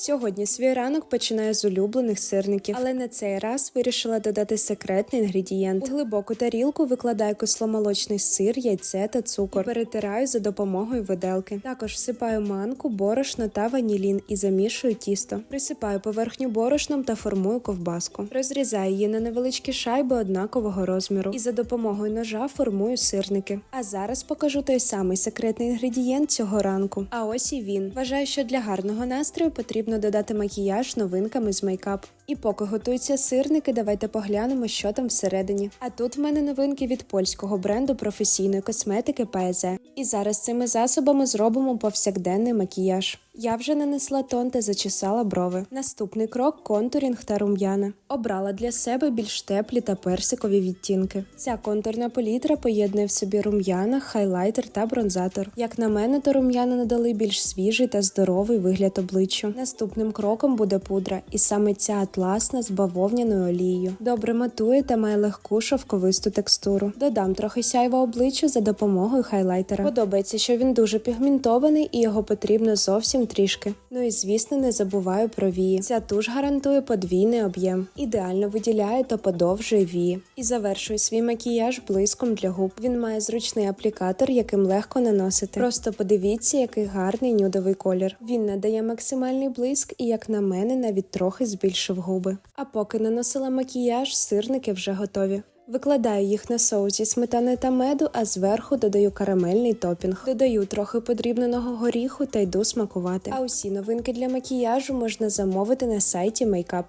Сьогодні свій ранок починаю з улюблених сирників, але на цей раз вирішила додати секретний інгредієнт. У глибоку тарілку викладаю кисломолочний сир, яйце та цукор. І перетираю за допомогою виделки. Також всипаю манку, борошно та ванілін і замішую тісто. Присипаю поверхню борошном та формую ковбаску. Розрізаю її на невеличкі шайби однакового розміру. І за допомогою ножа формую сирники. А зараз покажу той самий секретний інгредієнт цього ранку. А ось і він. Вважаю, що для гарного настрою потрібно додати макіяж новинками з мейкап. І поки готуються сирники, давайте поглянемо, що там всередині. А тут в мене новинки від польського бренду професійної косметики PSE. І зараз цими засобами зробимо повсякденний макіяж. Я вже нанесла тон та зачесала брови. Наступний крок контурінг та рум'яна. Обрала для себе більш теплі та персикові відтінки. Ця контурна палітра поєднує в собі рум'яна, хайлайтер та бронзатор. Як на мене, то рум'яна надали більш свіжий та здоровий вигляд обличчю. Наступним кроком буде пудра, і саме ця атласна з бавовняною олією. Добре матує та має легку шовковисту текстуру. Додам трохи сяйва обличчя за допомогою хайлайтера. Подобається, що він дуже пігментований і його потрібно зовсім трішки. Ну і звісно, не забуваю про вії. Ця туш гарантує подвійний об'єм. Ідеально виділяє та подовжує вії. І завершую свій макіяж блиском для губ. Він має зручний аплікатор, яким легко наносити. Просто подивіться, який гарний нюдовий колір. Він надає максимальний блиск і, як на мене, навіть трохи збільшив губи. А поки наносила макіяж, сирники вже готові. Викладаю їх на соус зі сметани та меду, а зверху додаю карамельний топінг. Додаю трохи подрібненого горіху та йду смакувати. А усі новинки для макіяжу можна замовити на сайті Makeup.